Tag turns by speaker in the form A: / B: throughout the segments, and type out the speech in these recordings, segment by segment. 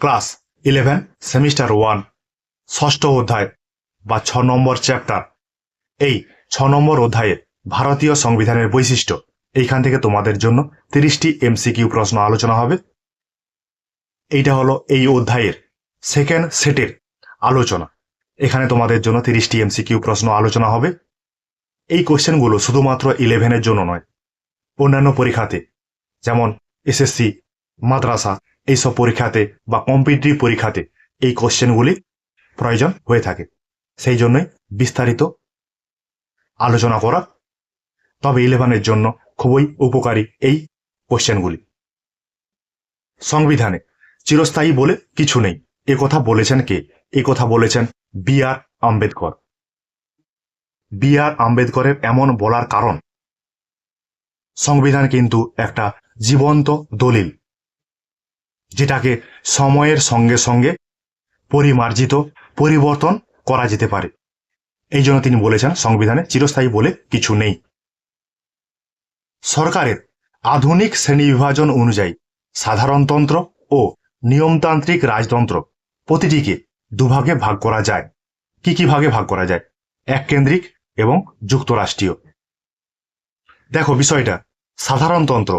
A: Class eleven semester one ষষ্ঠ অধ্যায় বা ছ নম্বর চ্যাপ্টার এই ছ নম্বর অধ্যায়ে ভারতীয় সংবিধানের বৈশিষ্ট্য। এইখান থেকে তোমাদের জন্য তিরিশটি এমসিকিউ প্রশ্ন আলোচনা হবে। এইটা হলো এই অধ্যায়ের সেকেন্ড সেটের আলোচনা। এখানে তোমাদের জন্য তিরিশটি এমসিকিউ প্রশ্ন আলোচনা হবে। এই কোশ্চেনগুলো শুধুমাত্র ইলেভেনের জন্য নয়, অন্যান্য পরীক্ষাতে, যেমন এসএসসি, মাদ্রাসা এইসব পরীক্ষাতে বা কম্পিটিটিভ পরীক্ষাতে এই কোশ্চেনগুলি প্রয়োজন হয়ে থাকে। সেই জন্যই বিস্তারিত আলোচনা করা তবে ইলেভেনের জন্য খুবই উপকারী এই কোশ্চেনগুলি। সংবিধানে চিরস্থায়ী বলে কিছু নেই। এ কথা বলেছেন কে? এ কথা বলেছেন B R Ambedkar. B R আম্বেদকরের এমন বলার কারণ, সংবিধান কিন্তু একটা জীবন্ত দলিল। যেটাকে সময়ের সঙ্গে সঙ্গে পরিমার্জিত, পরিবর্তন করা যেতে পারে। এই জন্য তিনি বলেছেন, সংবিধানে চিরস্থায়ী বলে কিছু নেই। সরকারের আধুনিক শ্রেণি বিভাজন অনুযায়ী সাধারণতন্ত্র ও নিয়মতান্ত্রিক রাজতন্ত্র প্রতিটিকে দুভাগে ভাগ করা যায়। কি কি ভাগে ভাগ করা যায়? এক কেন্দ্রিক এবং যুক্তরাষ্ট্রীয়। দেখো বিষয়টা, সাধারণতন্ত্র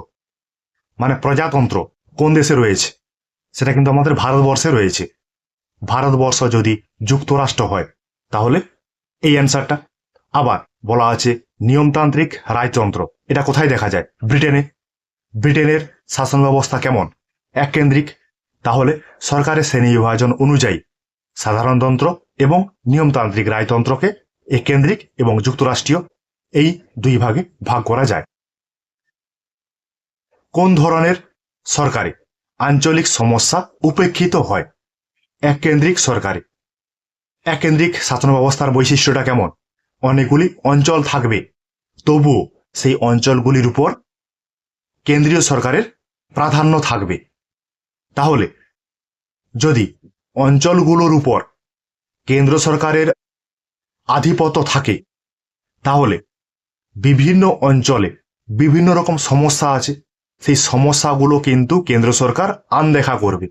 A: মানে প্রজাতন্ত্র কোন দেশে রয়েছে? সেটা কিন্তু আমাদের ভারতবর্ষে রয়েছে। ভারতবর্ষ যদি যুক্তরাষ্ট্র হয়, তাহলে এই অ্যান্সারটা। আবার বলা আছে, নিয়মতান্ত্রিক রায়তন্ত্র। এটা কোথায় দেখা যায়? ব্রিটেনে। ব্রিটেনের শাসন ব্যবস্থা কেমন? এককেন্দ্রিক। তাহলে সরকারের শ্রেণি বিভাজন অনুযায়ী সাধারণতন্ত্র এবং নিয়মতান্ত্রিক রাজতন্ত্রকে এককেন্দ্রিক এবং যুক্তরাষ্ট্রীয় এই দুই ভাগে ভাগ করা যায়। কোন ধরনের সরকারে আঞ্চলিক সমস্যা উপেক্ষিত হয়। এককেন্দ্রিক সরকারে। এককেন্দ্রিক শাসন ব্যবস্থার বৈশিষ্ট্যটা কেমন? অনেকগুলি অঞ্চল থাকবে। তবুও সেই অঞ্চলগুলির উপর কেন্দ্রীয় সরকারের প্রাধান্য থাকবে। তাহলে যদি অঞ্চলগুলোর উপর কেন্দ্র সরকারের আধিপত্য থাকে, তাহলে বিভিন্ন অঞ্চলে বিভিন্ন রকম সমস্যা আছে। সেই সমস্যাগুলো কিন্তু কেন্দ্র সরকার আনদেখা করবে।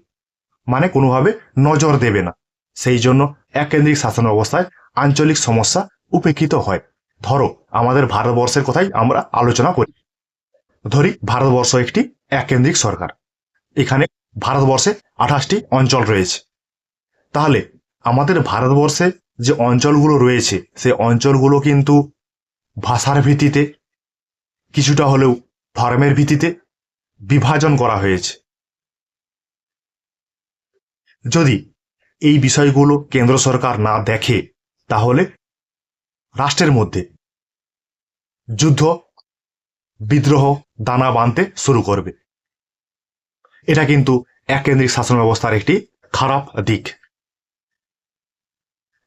A: মানে কোনোভাবে নজর দেবে না। সেই জন্য এককেন্দ্রিক শাসন ব্যবস্থায় আঞ্চলিক সমস্যা উপেক্ষিত হয়। ধরো, আমাদের ভারতবর্ষের কথাই আমরা আলোচনা করি। ধরি, ভারতবর্ষ একটি এককেন্দ্রিক সরকার। এখানে ভারতবর্ষে আঠাশটি অঞ্চল রয়েছে। তাহলে আমাদের ভারতবর্ষে যে অঞ্চলগুলো রয়েছে সেই অঞ্চলগুলো কিন্তু ভাষার ভিত্তিতে, কিছুটা হলেও ধর্মের ভিত্তিতে বিভাজন করা হয়েছে। যদি এই বিষয়গুলো কেন্দ্র সরকার না দেখে, তাহলে রাষ্ট্রের মধ্যে যুদ্ধ, বিদ্রোহ, দানা বাঁধতে শুরু করবে। এটা কিন্তু এককেন্দ্রিক শাসন ব্যবস্থার একটি খারাপ দিক।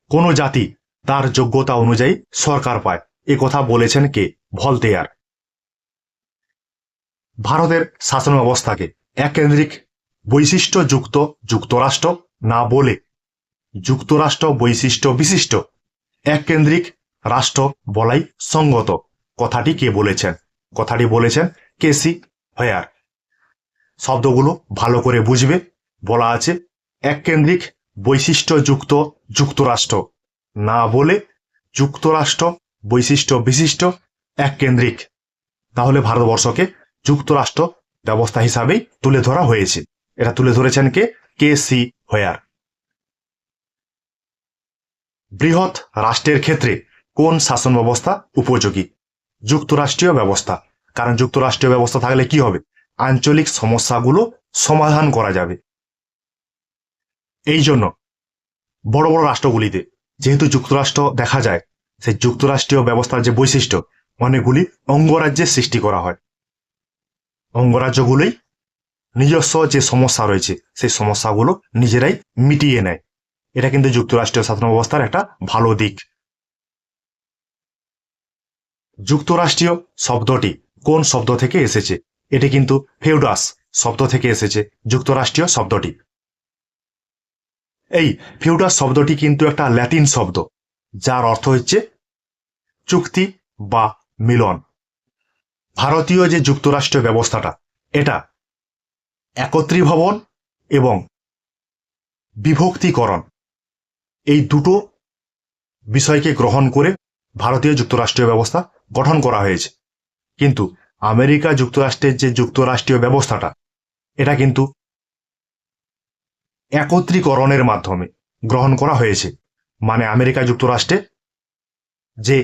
A: কোন জাতি তার যোগ্যতা অনুযায়ী সরকার পায়। এ কথা বলেছেন কে? ভলতেয়ার। ভারতের শাসন ব্যবস্থাকে এককেন্দ্রিক বৈশিষ্ট্যযুক্ত যুক্তরাষ্ট্র না বলে যুক্তরাষ্ট্র বৈশিষ্ট্য বিশিষ্ট এককেন্দ্রিক রাষ্ট্র বলাই সঙ্গত। কথাটি কে বলেছেন? কথাটি বলেছেন কেসি হয়ার। শব্দগুলো ভালো করে বুঝবে। বলা আছে এককেন্দ্রিক বৈশিষ্ট্যযুক্ত যুক্তরাষ্ট্র না বলে যুক্তরাষ্ট্র বৈশিষ্ট্য বিশিষ্ট এককেন্দ্রিক। তাহলে ভারতবর্ষকে যুক্তরাষ্ট্র ব্যবস্থা হিসাবেই তুলে ধরা হয়েছে। এটা তুলে ধরেছেন কে? কে সি হোয়ার। বৃহৎ রাষ্ট্রের ক্ষেত্রে কোন শাসন ব্যবস্থা উপযোগী? যুক্তরাষ্ট্রীয় ব্যবস্থা। কারণ যুক্তরাষ্ট্রীয় ব্যবস্থা থাকলে কি হবে? আঞ্চলিক সমস্যাগুলো সমাধান করা যাবে। এই জন্য বড় বড় রাষ্ট্রগুলিতে যেহেতু যুক্তরাষ্ট্র দেখা যায়, সেই যুক্তরাষ্ট্রীয় ব্যবস্থার যে বৈশিষ্ট্য, অনেকগুলি অঙ্গরাজ্যের সৃষ্টি করা হয়। অঙ্গরাজ্যগুলোই নিজস্ব যে সমস্যা রয়েছে, সেই সমস্যাগুলো নিজেরাই মিটিয়ে নেয়। এটা কিন্তু যুক্তরাষ্ট্রীয় শাসন ব্যবস্থার একটা ভালো দিক। যুক্তরাষ্ট্রীয় শব্দটি কোন শব্দ থেকে এসেছে? এটি কিন্তু ফেউডাস শব্দ থেকে এসেছে, যুক্তরাষ্ট্রীয় শব্দটি। এই ফিউডাস শব্দটি কিন্তু একটা ল্যাটিন শব্দ, যার অর্থ হচ্ছে চুক্তি বা মিলন। ভারতীয় যে যুক্তরাষ্ট্রীয় ব্যবস্থাটা, এটা একত্রীভবন এবং বিভক্তিকরণ, এই দুটো বিষয়কে গ্রহণ করে ভারতীয় যুক্তরাষ্ট্রীয় ব্যবস্থা গঠন করা হয়েছে। কিন্তু আমেরিকা যুক্তরাষ্ট্রের যে যুক্তরাষ্ট্রীয় ব্যবস্থাটা, এটা কিন্তু একত্রীকরণের মাধ্যমে গ্রহণ করা হয়েছে। মানে আমেরিকা যুক্তরাষ্ট্রে যে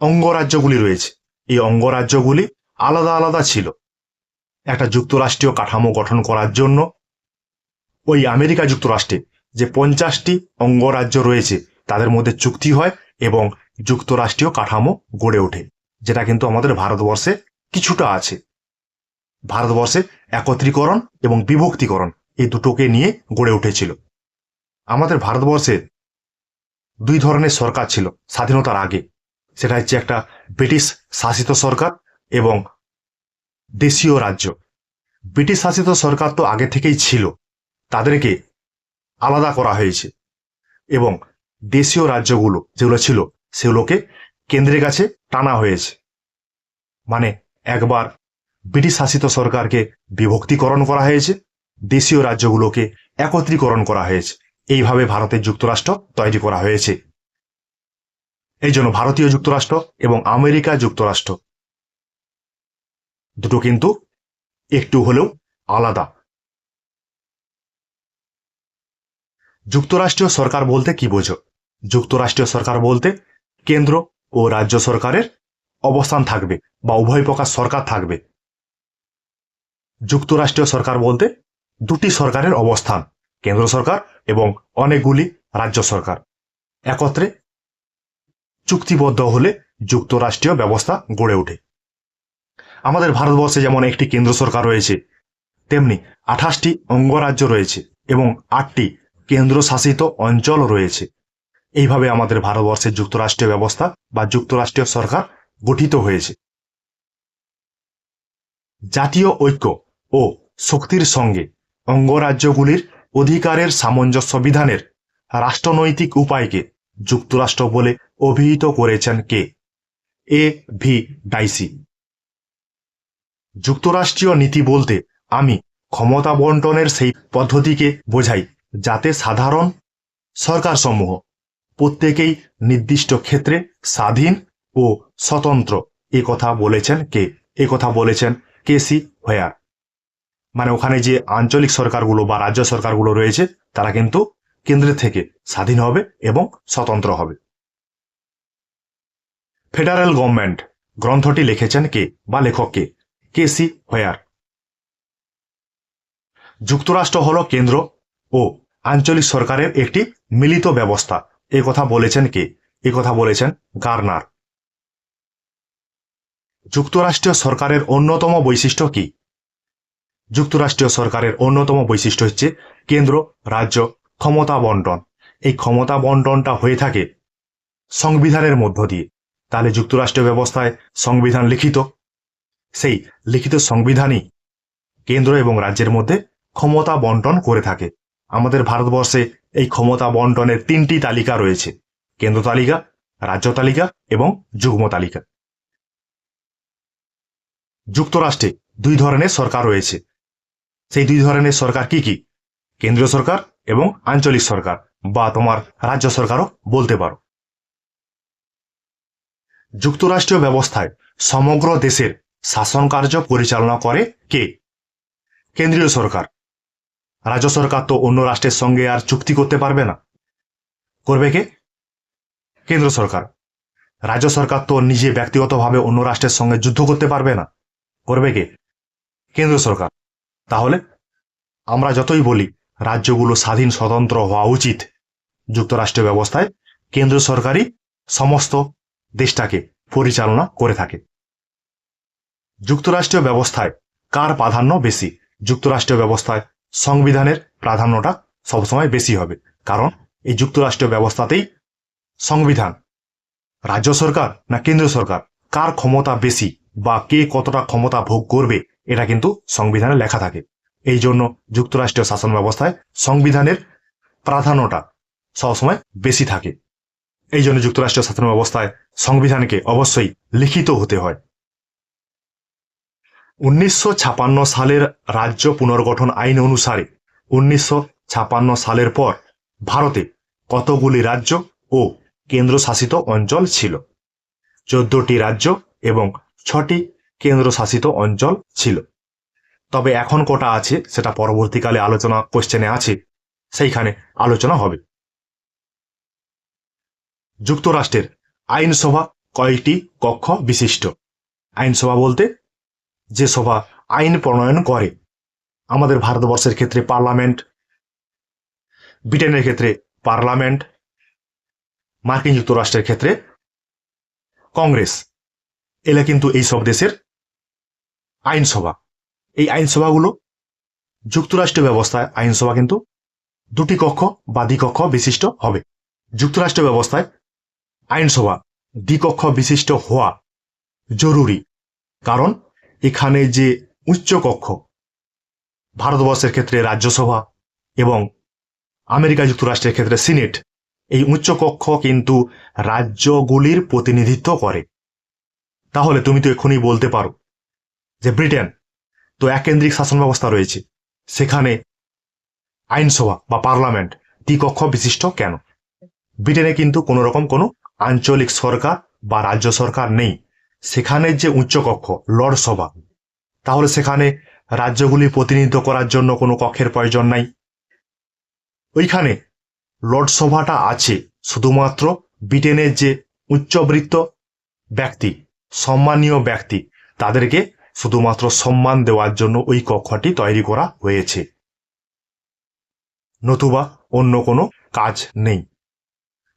A: অঙ্গরাজ্যগুলি রয়েছে, এই অঙ্গরাজ্যগুলি আলাদা আলাদা ছিল। একটা যুক্তরাষ্ট্রীয় কাঠামো গঠন করার জন্য। ওই আমেরিকা যুক্তরাষ্ট্রে যে পঞ্চাশটি অঙ্গরাজ্য রয়েছে, তাদের মধ্যে চুক্তি হয় এবং যুক্তরাষ্ট্রীয় কাঠামো গড়ে ওঠে, যেটা কিন্তু আমাদের ভারতবর্ষে কিছুটা আছে। ভারতবর্ষে একত্রীকরণ এবং বিভক্তিকরণ এই দুটোকে নিয়ে গড়ে উঠেছিল। আমাদের ভারতবর্ষে দুই ধরনের সরকার ছিল স্বাধীনতার আগে। সেটা হচ্ছে একটা ব্রিটিশ শাসিত সরকার এবং দেশীয় রাজ্য। ব্রিটিশ শাসিত সরকার তো আগে থেকেই ছিল। তাদেরকে আলাদা করা হয়েছে। এবং দেশীয় রাজ্যগুলো যেগুলো ছিল, সেগুলোকে কেন্দ্রের কাছে টানা হয়েছে। মানে একবার ব্রিটিশ শাসিত সরকারকে বিভক্তিকরণ করা হয়েছে, দেশীয় রাজ্যগুলোকে একত্রীকরণ করা হয়েছে। এইভাবে ভারতের যুক্তরাষ্ট্র তৈরি করা হয়েছে। এই জন্য ভারতীয় যুক্তরাষ্ট্র এবং আমেরিকা যুক্তরাষ্ট্র দুটো কিন্তু একটু হলেও আলাদা। যুক্তরাষ্ট্রীয় সরকার বলতে কি বোঝো? যুক্তরাষ্ট্রীয় সরকার বলতে কেন্দ্র ও রাজ্য সরকারের অবস্থান থাকবে বা উভয় প্রকার সরকার থাকবে। যুক্তরাষ্ট্রীয় সরকার বলতে দুটি সরকারের অবস্থান, কেন্দ্র সরকার এবং অনেকগুলি রাজ্য সরকার। একত্রে চুক্তিবদ্ধ হলে যুক্তরাষ্ট্রীয় ব্যবস্থা গড়ে ওঠে। আমাদের ভারতবর্ষে যেমন একটি কেন্দ্র সরকার রয়েছে, তেমনি আঠাশটি অঙ্গরাজ্য রয়েছে এবং আটটি কেন্দ্রশাসিত অঞ্চল রয়েছে। এইভাবে আমাদের ভারতবর্ষের যুক্তরাষ্ট্রীয় ব্যবস্থা বা যুক্তরাষ্ট্রীয় সরকার গঠিত হয়েছে। জাতীয় ঐক্য ও শক্তির সঙ্গে অঙ্গরাজ্যগুলির অধিকারের সামঞ্জস্য বিধানের রাষ্ট্রনৈতিক উপায়কে যুক্তরাষ্ট্র বলে অভিহিত করেছেন কে? A V Dicey. যুক্তরাষ্ট্রীয় নীতি বলতে আমি ক্ষমতা বন্টনের সেই পদ্ধতিকে বোঝাই, যাতে সাধারণ সরকারসমূহ প্রত্যেকেই নির্দিষ্ট ক্ষেত্রে স্বাধীন ও স্বতন্ত্র। এ কথা বলেছেন কে? এ কথা বলেছেন কেসি হোয়ার। মানে ওখানে যে আঞ্চলিক সরকারগুলো বা রাজ্য সরকারগুলো রয়েছে, তারা কিন্তু কেন্দ্রের থেকে স্বাধীন হবে এবং স্বতন্ত্র হবে। ফেডারেল গভর্নমেন্ট গ্রন্থটি লিখেছেন কে বা লেখক কে? কেসি হোয়ার। যুক্তরাষ্ট্র হল কেন্দ্র ও আঞ্চলিক সরকারের একটি মিলিত ব্যবস্থা। এ কথা বলেছেন কে? এ কথা বলেছেন গার্নার। যুক্তরাষ্ট্রীয় সরকারের অন্যতম বৈশিষ্ট্য কি? যুক্তরাষ্ট্রীয় সরকারের অন্যতম বৈশিষ্ট্য হচ্ছে কেন্দ্র, রাজ্য, ক্ষমতা বন্টন। এই ক্ষমতা বন্টনটা হয়ে থাকে সংবিধানের মধ্য দিয়ে। তাহলে যুক্তরাষ্ট্রীয় ব্যবস্থায় সংবিধান লিখিত। সেই লিখিত সংবিধানই কেন্দ্র এবং রাজ্যের মধ্যে ক্ষমতা বন্টন করে থাকে। আমাদের ভারতবর্ষে এই ক্ষমতা বন্টনের তিনটি তালিকা রয়েছে। কেন্দ্র তালিকা, রাজ্য তালিকা এবং যুগ্ম তালিকা। যুক্তরাষ্ট্রে দুই ধরনের সরকার রয়েছে। সেই দুই ধরনের সরকার কি কি? কেন্দ্রীয় সরকার এবং আঞ্চলিক সরকার বা তোমার রাজ্য সরকারও বলতে পারো। যুক্তরাষ্ট্রীয় ব্যবস্থায় সমগ্র দেশের শাসন কার্য পরিচালনা করে কে? কেন্দ্রীয় সরকার। রাজ্য সরকার তো অন্য রাষ্ট্রের সঙ্গে আর চুক্তি করতে পারবে না। করবে কে? কেন্দ্র সরকার। রাজ্য সরকার তো নিজে ব্যক্তিগতভাবে অন্য রাষ্ট্রের সঙ্গে যুদ্ধ করতে পারবে না। করবে কে? কেন্দ্র সরকার। তাহলে আমরা যতই বলি, রাজ্যগুলো স্বাধীন, স্বতন্ত্র হওয়া উচিত। যুক্তরাষ্ট্রীয় ব্যবস্থায় কেন্দ্র সরকারই সমস্ত দেশটাকে পরিচালনা করে থাকে। যুক্তরাষ্ট্রীয় ব্যবস্থায় কার প্রাধান্য বেশি? যুক্তরাষ্ট্রীয় ব্যবস্থায় সংবিধানের প্রাধান্যটা সবসময় বেশি হবে। কারণ এই যুক্তরাষ্ট্রীয় ব্যবস্থাতেই সংবিধান, রাজ্য সরকার না কেন্দ্র সরকার, কার ক্ষমতা বেশি বা কে কতটা ক্ষমতা ভোগ করবে, এটা কিন্তু সংবিধানে লেখা থাকে। এই জন্য যুক্তরাষ্ট্রীয় শাসন ব্যবস্থায় সংবিধানের প্রাধান্যটা সবসময় বেশি থাকে। এই জন্য যুক্তরাষ্ট্রীয় শাসন ব্যবস্থায় সংবিধানকে অবশ্যই লিখিত হতে হয়। উনিশশো সালের রাজ্য পুনর্গঠন আইন অনুসারে উনিশশো সালের পর ভারতে কতগুলি রাজ্য ও কেন্দ্রশাসিত অঞ্চল ছিল? চোদ্দটি রাজ্য এবং ছটি কেন্দ্রশাসিত অঞ্চল ছিল। তবে এখন কটা আছে সেটা পরবর্তীকালে আলোচনা কোশ্চেনে আছে। সেইখানে আলোচনা হবে। যুক্তরাষ্ট্রের আইনসভা কয়টি কক্ষ বিশিষ্ট? আইনসভা বলতে যে সভা আইন প্রণয়ন করে। আমাদের ভারতবর্ষের ক্ষেত্রে পার্লামেন্ট, ব্রিটেনের ক্ষেত্রে পার্লামেন্ট, মার্কিন যুক্তরাষ্ট্রের ক্ষেত্রে কংগ্রেস। এলা কিন্তু এই সব দেশের আইনসভা এই আইনসভাগুলো যুক্তরাষ্ট্র ব্যবস্থায় আইনসভা কিন্তু দুটি কক্ষ বা দ্বিকক্ষ বিশিষ্ট হবে। যুক্তরাষ্ট্র ব্যবস্থায় আইনসভা দ্বিকক্ষ বিশিষ্ট হওয়া জরুরি। কারণ এখানে যে উচ্চ কক্ষ ভারতবর্ষের ক্ষেত্রে রাজ্যসভা এবং আমেরিকা যুক্তরাষ্ট্রের ক্ষেত্রে সিনেট, এই উচ্চ কক্ষ কিন্তু রাজ্যগুলির প্রতিনিধিত্ব করে। তাহলে তুমি তো এখনই বলতে পারো যে ব্রিটেন তো একেন্দ্রিক শাসন ব্যবস্থা রয়েছে, সেখানে আইনসভা বা পার্লামেন্ট দ্বিকক্ষ বিশিষ্ট কেন? ব্রিটেনে কিন্তু কোনো রকম কোনো আঞ্চলিক সরকার বা রাজ্য সরকার নেই। সেখানে যে উচ্চকক্ষ, লর্ড সভা, তাহলে সেখানে রাজ্যগুলি প্রতিনিধিত্ব করার জন্য কোনো কক্ষের প্রয়োজন নাই। ওইখানে লর্ড সভাটা আছে, শুধুমাত্র ব্রিটেনের যে উচ্চবৃত্ত ব্যক্তি, সম্মানীয় ব্যক্তি, তাদেরকে শুধুমাত্র সম্মান দেওয়ার জন্য ওই কক্ষটি তৈরি করা হয়েছে। নতুবা অন্য কোনো কাজ নেই।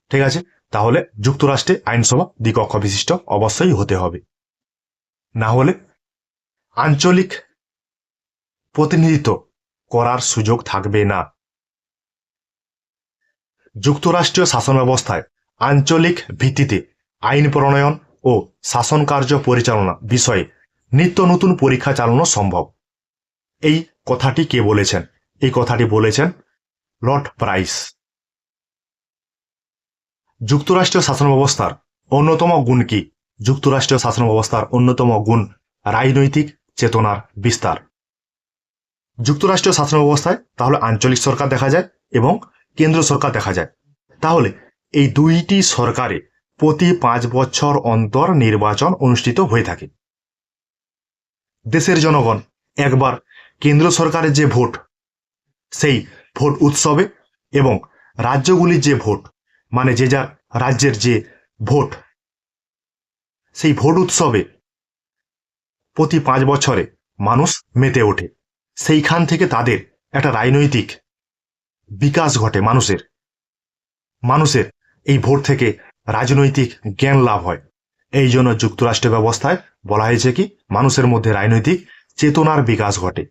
A: ঠিক আছে? তাহলে যুক্তরাষ্ট্রে আইনসভা দ্বিকক্ষ বিশিষ্ট অবশ্যই হতে হবে। না হলে আঞ্চলিক প্রতিনিধিত্ব করার সুযোগ থাকবে না। যুক্তরাষ্ট্রীয় শাসন ব্যবস্থায় আঞ্চলিক ভিত্তিতে আইন প্রণয়ন ও শাসন কার্য পরিচালনা বিষয়ে নিত্য নতুন পরীক্ষা চালানো সম্ভব। এই কথাটি কে বলেছেন? এই কথাটি বলেছেন লর্ড প্রাইস। যুক্তরাষ্ট্রীয় শাসন ব্যবস্থার অন্যতম গুণ কি? যুক্তরাষ্ট্রীয় শাসন ব্যবস্থার অন্যতম গুণ রাজনৈতিক চেতনার বিস্তার। যুক্তরাষ্ট্রীয় শাসন ব্যবস্থায় তাহলে আঞ্চলিক সরকার দেখা যায় এবং কেন্দ্র সরকার দেখা যায়। তাহলে এই দুইটি সরকারে প্রতি পাঁচ বছর অন্তর নির্বাচন অনুষ্ঠিত হয়ে থাকে। দেশের জনগণ একবার কেন্দ্র সরকারের যে ভোট, সেই ভোট উৎসবে এবং রাজ্যগুলির যে ভোট মানে যে যার রাজ্যের যে ভোট, সেই ভোট উৎসবে প্রতি পাঁচ বছরে মানুষ মেতে ওঠে। সেইখান থেকে তাদের একটা রাজনৈতিক বিকাশ ঘটে মানুষের। মানুষের এই ভোট থেকে রাজনৈতিক জ্ঞান লাভ হয়। এই জন্য যুক্তরাষ্ট্র ব্যবস্থায় বলা হয়েছে কি, মানুষের মধ্যে রাজনৈতিক চেতনার বিকাশ ঘটে।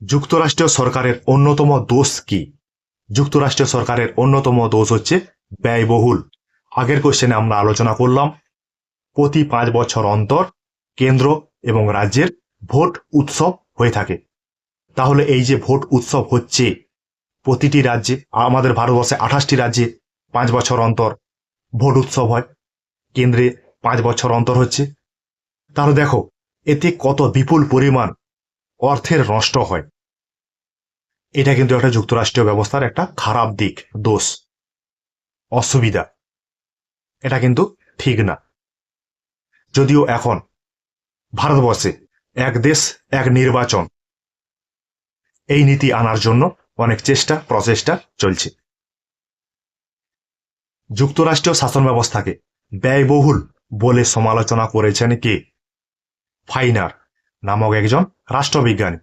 A: যুক্তরাষ্ট্রীয় সরকারের অন্যতম দোষ কি? যুক্তরাষ্ট্রীয় সরকারের অন্যতম দোষ হচ্ছে ব্যয়বহুল। আগের কোশ্চেনে আমরা আলোচনা করলাম, প্রতি পাঁচ বছর অন্তর কেন্দ্র এবং রাজ্যের ভোট উৎসব হয়ে থাকে। তাহলে এই যে ভোট উৎসব হচ্ছে, প্রতিটি রাজ্যে, আমাদের ভারতবর্ষে আঠাশটি রাজ্যে পাঁচ বছর অন্তর ভোট উৎসব হয়। কেন্দ্রে পাঁচ বছর অন্তর হচ্ছে। তাহলে দেখো, এতে কত বিপুল পরিমাণ অর্থের নষ্ট হয়। এটা কিন্তু একটা যুক্তরাষ্ট্রীয় ব্যবস্থার একটা খারাপ দিক, দোষ, অসুবিধা। এটা কিন্তু ঠিক না। যদিও এখন ভারতবর্ষে এক দেশ, এক নির্বাচন, এই নীতি আনার জন্য অনেক চেষ্টা, প্রচেষ্টা চলছে। যুক্তরাষ্ট্রীয় শাসন ব্যবস্থাকে ব্যয়বহুল বলে সমালোচনা করেছেন কে? ফাইনার নামক একজন রাষ্ট্রবিজ্ঞানী।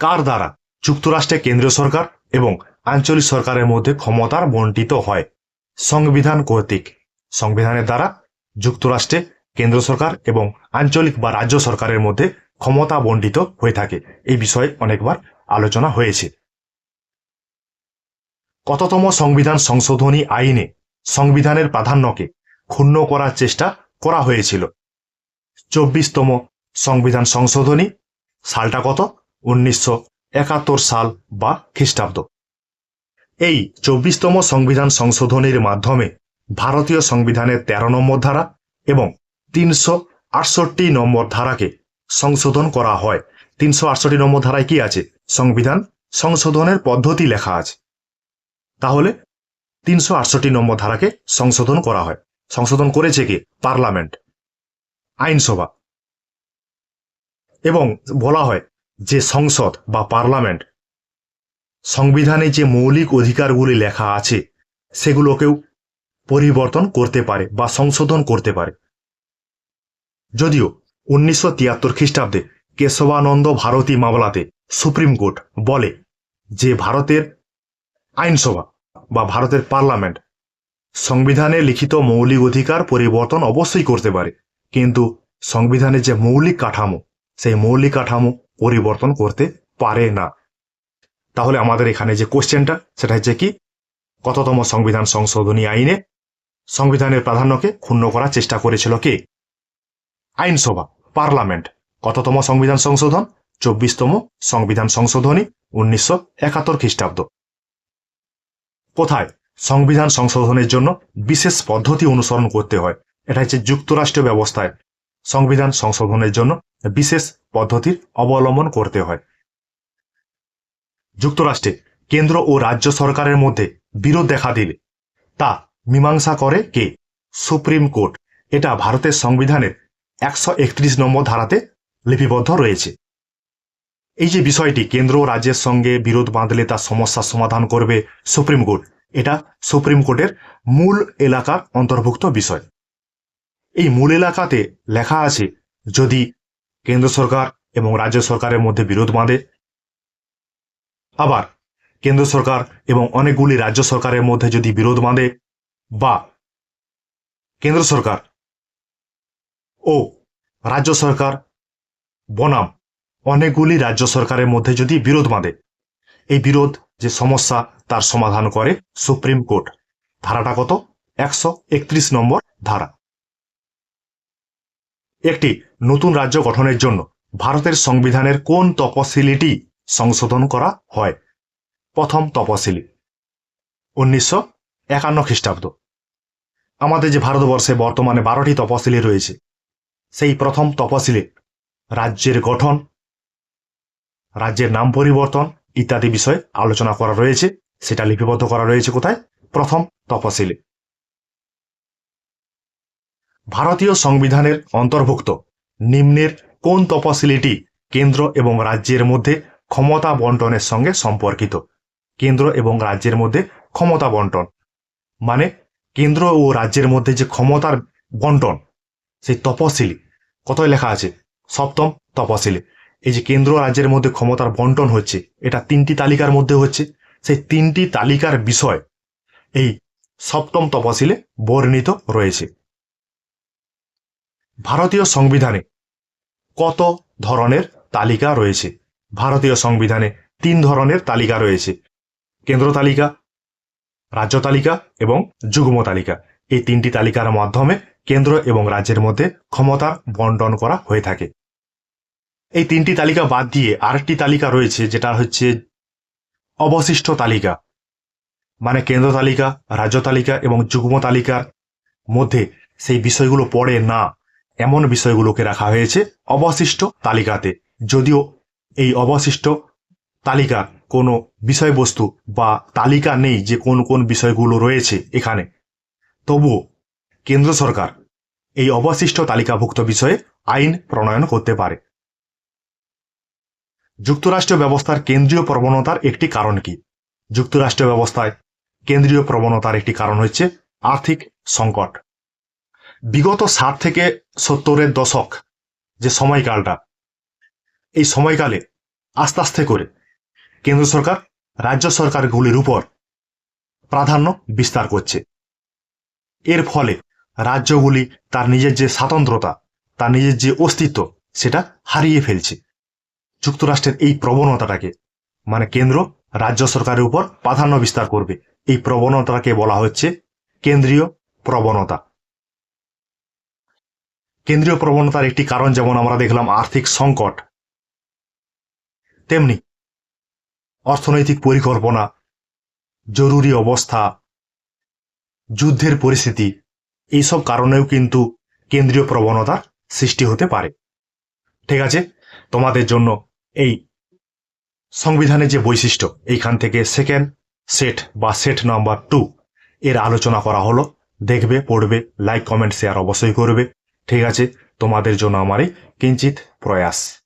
A: কার দ্বারা? যুক্তরাষ্ট্রে কেন্দ্রীয় সরকার এবং আঞ্চলিক সরকারের মধ্যে ক্ষমতার বন্টিত হয়। সংবিধান কর্তৃক। সংবিধানের দ্বারা যুক্তরাষ্ট্রে কেন্দ্র সরকার এবং আঞ্চলিক বা রাজ্য সরকারের মধ্যে ক্ষমতা বন্টিত হয়ে থাকে। এই বিষয়ে অনেকবার আলোচনা হয়েছে। কততম সংবিধান সংশোধনী আইনে সংবিধানের প্রাধান্যকে ক্ষুণ্ণ করার চেষ্টা করা হয়েছিল। চব্বিশতম সংবিধান সংশোধনী, সালটা কত? উনিশশো একাত্তর সাল বা খ্রিস্টাব্দ। এই চব্বিশতম সংবিধান সংশোধনীর মাধ্যমে ভারতীয় সংবিধানের তেরো নম্বর ধারা এবং তিনশো আটষট্টি নম্বর ধারাকে সংশোধন করা হয়। তিনশো আটষট্টি নম্বর ধারায় কি আছে? সংবিধান সংশোধনের পদ্ধতি লেখা আছে। তাহলে তিনশো আটষট্টি নম্বর ধারাকে সংশোধন করা হয়। সংশোধন করেছে কি? পার্লামেন্ট, আইনসভা। এবং বলা হয় যে সংসদ বা পার্লামেন্ট, সংবিধানে যে মৌলিক অধিকারগুলি লেখা আছে, সেগুলোকেও পরিবর্তন করতে পারে বা সংশোধন করতে পারে। যদিও উনিশশো তিয়াত্তর খ্রিস্টাব্দে কেশবানন্দ ভারতী মামলাতে সুপ্রিম কোর্ট বলে যে ভারতের আইনসভা বা ভারতের পার্লামেন্ট সংবিধানে লিখিত মৌলিক অধিকার পরিবর্তন অবশ্যই করতে পারে। কিন্তু সংবিধানের যে মৌলিক কাঠামো, সেই মৌলিক কাঠামো পরিবর্তন করতে পারে না। তাহলে আমাদের এখানে যে কোশ্চেনটা সেটা হচ্ছে কি? কততম সংবিধান সংশোধনী আইনে সংবিধানের প্রাধান্যকে ক্ষুণ্ণ করার চেষ্টা করেছিল কে? আইনসভা, পার্লামেন্ট। কততম সংবিধান সংশোধন? চব্বিশতম সংবিধান সংশোধনী, উনিশশো একাত্তর খ্রিস্টাব্দ। কোথায়? সংবিধান সংশোধনের জন্য বিশেষ পদ্ধতি অনুসরণ করতে হয়। এটা হচ্ছে যুক্তরাষ্ট্রীয় ব্যবস্থায় সংবিধান সংশোধনের জন্য বিশেষ পদ্ধতির অবলম্বন করতে হয়। যুক্তরাষ্ট্রে কেন্দ্র ও রাজ্য সরকারের মধ্যে বিরোধ দেখা দিলে তা মীমাংসা করে কে? Supreme court. এটা ভারতের সংবিধানের একশো একত্রিশ নম্বর ধারাতে লিপিবদ্ধ রয়েছে। এই যে বিষয়টি কেন্দ্র ও রাজ্যের সঙ্গে বিরোধ বাঁধলে তার সমস্যার সমাধান করবে সুপ্রিম কোর্ট, এটা সুপ্রিম কোর্টের মূল এলাকার অন্তর্ভুক্ত বিষয়। এই মূল এলাকাতে লেখা আছে, যদি কেন্দ্র সরকার এবং রাজ্য সরকারের মধ্যে বিরোধ বাঁধে। আবার কেন্দ্র সরকার এবং অনেকগুলি রাজ্য সরকারের মধ্যে যদি বিরোধ বাঁধে বা কেন্দ্র সরকার ও রাজ্য সরকার বনাম অনেকগুলি রাজ্য সরকারের মধ্যে যদি বিরোধ বাঁধে, এই বিরোধ যে সমস্যা তার সমাধান করে সুপ্রিম কোর্ট। ধারাটা কত? একশো একত্রিশ নম্বর ধারা। একটি নতুন রাজ্য গঠনের জন্য ভারতের সংবিধানের কোন তপশিলিটি সংশোধন করা হয়? প্রথম তপশিলি, উনিশশো একান্ন খ্রিস্টাব্দ। আমাদের যে ভারতবর্ষে বর্তমানে বারোটি তপশিলি রয়েছে, সেই প্রথম তপশিলে রাজ্যের গঠন, রাজ্যের নাম পরিবর্তন ইত্যাদি বিষয়ে আলোচনা করা রয়েছে, সেটা লিপিবদ্ধ করা রয়েছে কোথায়? প্রথম তপশিলে। ভারতীয় সংবিধানের অন্তর্ভুক্ত। নিম্নের কোন তপশিলিটি কেন্দ্র এবং রাজ্যের মধ্যে ক্ষমতা বন্টনের সঙ্গে সম্পর্কিত? কেন্দ্র এবং রাজ্যের মধ্যে ক্ষমতা বন্টন। মানে কেন্দ্র ও রাজ্যের মধ্যে যে ক্ষমতার বন্টন, সেই তপশিলি কতই লেখা আছে? সপ্তম তপশিলি এই যে কেন্দ্র রাজ্যের মধ্যে ক্ষমতার বন্টন হচ্ছে, এটা তিনটি তালিকার মধ্যে হচ্ছে। সেই তিনটি তালিকার বিষয় এই সপ্তম তপশিলে বর্ণিত রয়েছে। ভারতীয় সংবিধানে কত ধরনের তালিকা রয়েছে? ভারতীয় সংবিধানে তিন ধরনের তালিকা রয়েছে। কেন্দ্র তালিকা, রাজ্য তালিকা এবং যুগ্ম তালিকা। এই তিনটি তালিকার মাধ্যমে কেন্দ্র এবং রাজ্যের মধ্যে ক্ষমতার বন্টন করা হয়ে থাকে। এই তিনটি তালিকা বাদ দিয়ে আরেকটি তালিকা রয়েছে, যেটা হচ্ছে অবশিষ্ট তালিকা। মানে কেন্দ্র তালিকা, রাজ্য তালিকা এবং যুগ্ম তালিকার মধ্যে সেই বিষয়গুলো পড়ে না। এমন বিষয়গুলোকে রাখা হয়েছে অবশিষ্ট তালিকাতে। যদিও এই অবশিষ্ট তালিকার কোনো বিষয়বস্তু বা তালিকা নেই যে কোন কোন বিষয়গুলো রয়েছে এখানে। তবুও কেন্দ্র সরকার এই অবশিষ্ট তালিকাভুক্ত বিষয়ে আইন প্রণয়ন করতে পারে। যুক্তরাষ্ট্র ব্যবস্থার কেন্দ্রীয় প্রবণতার একটি কারণ কি? যুক্তরাষ্ট্র ব্যবস্থায় কেন্দ্রীয় প্রবণতার একটি কারণ হচ্ছে আর্থিক সংকট। বিগত ষাট থেকে সত্তরের দশক যে সময়কালটা, এই সময়কালে আস্তে আস্তে করে কেন্দ্র সরকার, রাজ্য সরকারগুলির উপর প্রাধান্য বিস্তার করছে। এর ফলে রাজ্যগুলি তার নিজের যে স্বাতন্ত্রতা, তার নিজের যে অস্তিত্ব, সেটা হারিয়ে ফেলছে। যুক্তরাষ্ট্রের এই প্রবণতাটাকে মানে কেন্দ্র রাজ্য সরকারের উপর প্রাধান্য বিস্তার করবে। এই প্রবণতাকে বলা হচ্ছে কেন্দ্রীয় প্রবণতা। কেন্দ্রীয় প্রবণতার একটি কারণ যেমন আমরা দেখলাম আর্থিক সংকট, তেমনি অর্থনৈতিক পরিকল্পনা, জরুরি অবস্থা, যুদ্ধের পরিস্থিতি, এইসব কারণেও কিন্তু কেন্দ্রীয় প্রবণতার সৃষ্টি হতে পারে। ঠিক আছে? তোমাদের জন্য এই সংবিধানের যে বৈশিষ্ট্য, এইখান থেকে সেকেন্ড সেট বা সেট নাম্বার টু এর আলোচনা করা হলো। দেখবে, পড়বে লাইক কমেন্ট শেয়ার অবশ্যই করবে। ঠিক আছে তোমাদের জন্য আমার কিঞ্চিত প্রয়াস।